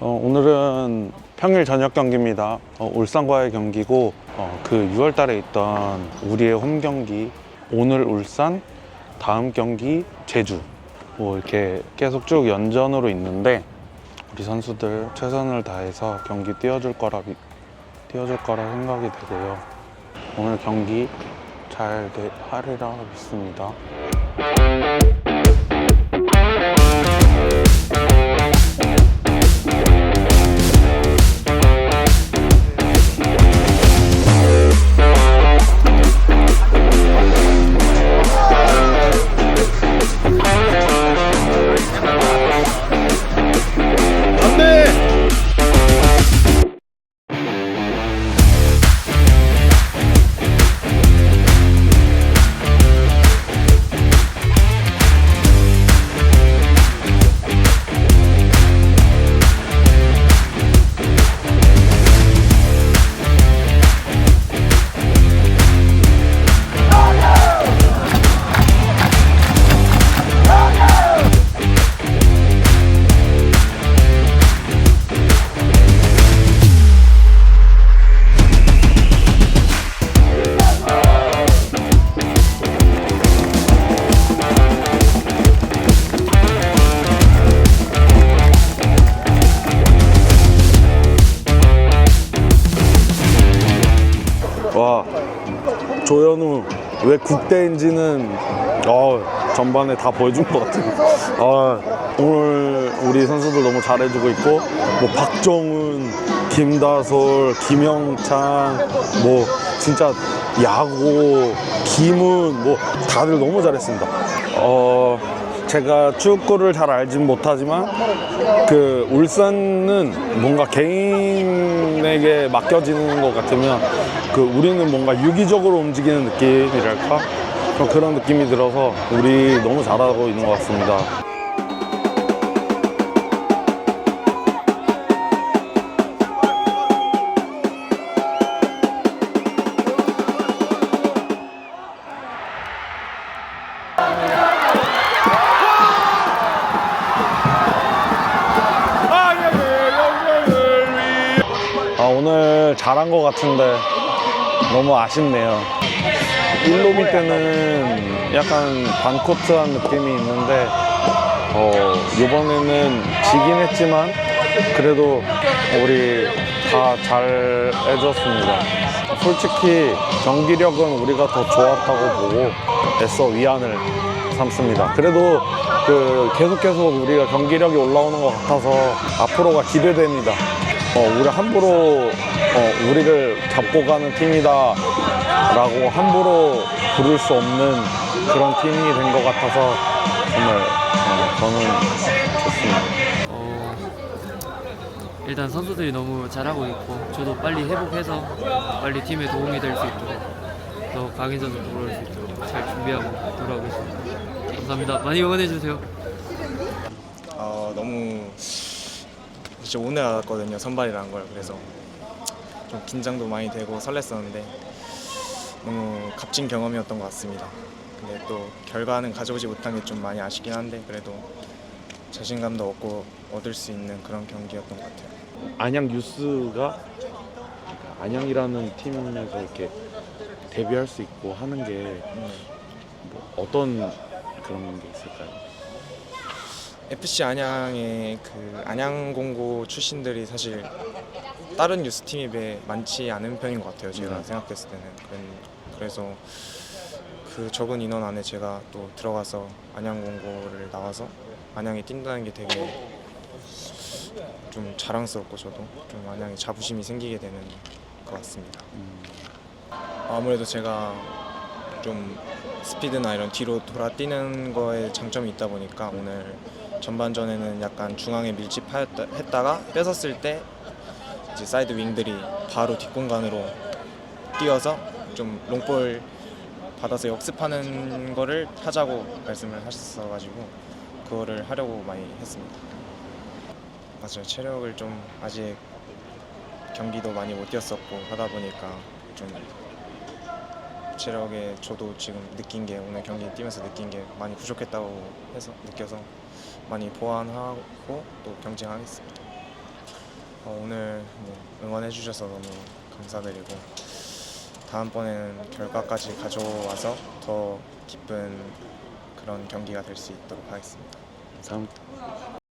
어, 오늘은 평일 저녁 경기입니다. 어, 울산과의 경기고 어, 그 6월 달에 있던 우리의 홈 경기 오늘 울산 다음 경기 제주 뭐 이렇게 계속 쭉 연전으로 있는데 우리 선수들 최선을 다해서 경기 뛰어줄 거라 미- 뛰어줄 거라 생각이 되고요. 오늘 경기 잘 되- 하리라 믿습니다. 조현우 왜 국대인지는 어, 전반에 다 보여준 것 같아요. 아, 오늘 우리 선수들 너무 잘해주고 있고 뭐 박정훈, 김다솔, 김영찬 뭐 진짜 야구, 김훈 뭐 다들 너무 잘했습니다. 어, 제가 축구를 잘 알진 못하지만 그 울산은 뭔가 개인에게 맡겨지는 것 같으면 그 우리는 뭔가 유기적으로 움직이는 느낌이랄까 좀 그런 느낌이 들어서 우리 너무 잘하고 있는 것 같습니다. 잘한 것 같은데 너무 아쉽네요. 1로비 때는 약간 반코트한 느낌이 있는데 어, 이번에는 지긴 했지만 그래도 우리 다 잘 해줬습니다. 솔직히 경기력은 우리가 더 좋았다고 보고 애써 위안을 삼습니다. 그래도 그 계속 계속 우리가 경기력이 올라오는 것 같아서 앞으로가 기대됩니다. 어, 우리 함부로 어, 우리를 잡고 가는 팀이다 라고 함부로 부를 수 없는 그런 팀이 된 것 같아서 정말 어, 저는 좋습니다. 어, 일단 선수들이 너무 잘하고 있고 저도 빨리 회복해서 빨리 팀에 도움이 될 수 있도록 더 강인 선수 돌아올 수 있도록 잘 준비하고 돌아오겠습니다. 감사합니다. 많이 응원해 주세요. 어, 너무 진짜 오늘 알았거든요 선발이라는 걸 그래서 좀 긴장도 많이 되고 설렜었는데 너무 값진 경험이었던 것 같습니다. 근데 또 결과는 가져오지 못한 게 좀 많이 아쉽긴 한데 그래도 자신감도 얻고 얻을 수 있는 그런 경기였던 것 같아요. 안양 뉴스가 안양이라는 팀에서 이렇게 데뷔할 수 있고 하는 게 음, 뭐 어떤 그런 게 있을까요? FC 안양의 그 안양 공고 출신들이 사실 다른 뉴스 팀에 비해 많지 않은 편인 것 같아요. 제가 네. 생각했을 때는 그래서 그 적은 인원 안에 제가 또 들어가서 안양공고를 나와서 안양에 뛴다는 게 되게 좀 자랑스럽고 저도 좀 안양에 자부심이 생기게 되는 것 같습니다. 아무래도 제가 좀 스피드나 이런 뒤로 돌아 뛰는 거에 장점이 있다 보니까 오늘 전반전에는 약간 중앙에 밀집했다가 뺏었을 때 이제 사이드 윙들이 바로 뒷공간으로 뛰어서 좀 롱볼 받아서 역습하는 거를 하자고 말씀을 하셨어가지고 그거를 하려고 많이 했습니다. 맞아요. 체력을 좀 아직 경기도 많이 못 뛰었었고 하다 보니까 좀 체력에 저도 지금 느낀 게 오늘 경기 뛰면서 느낀 게 많이 부족했다고 해서 느껴서 많이 보완하고 또 경쟁하겠습니다. 어, 오늘 뭐 응원해 주셔서 너무 감사드리고 다음번에는 결과까지 가져와서 더 기쁜 그런 경기가 될 수 있도록 하겠습니다. 감사합니다.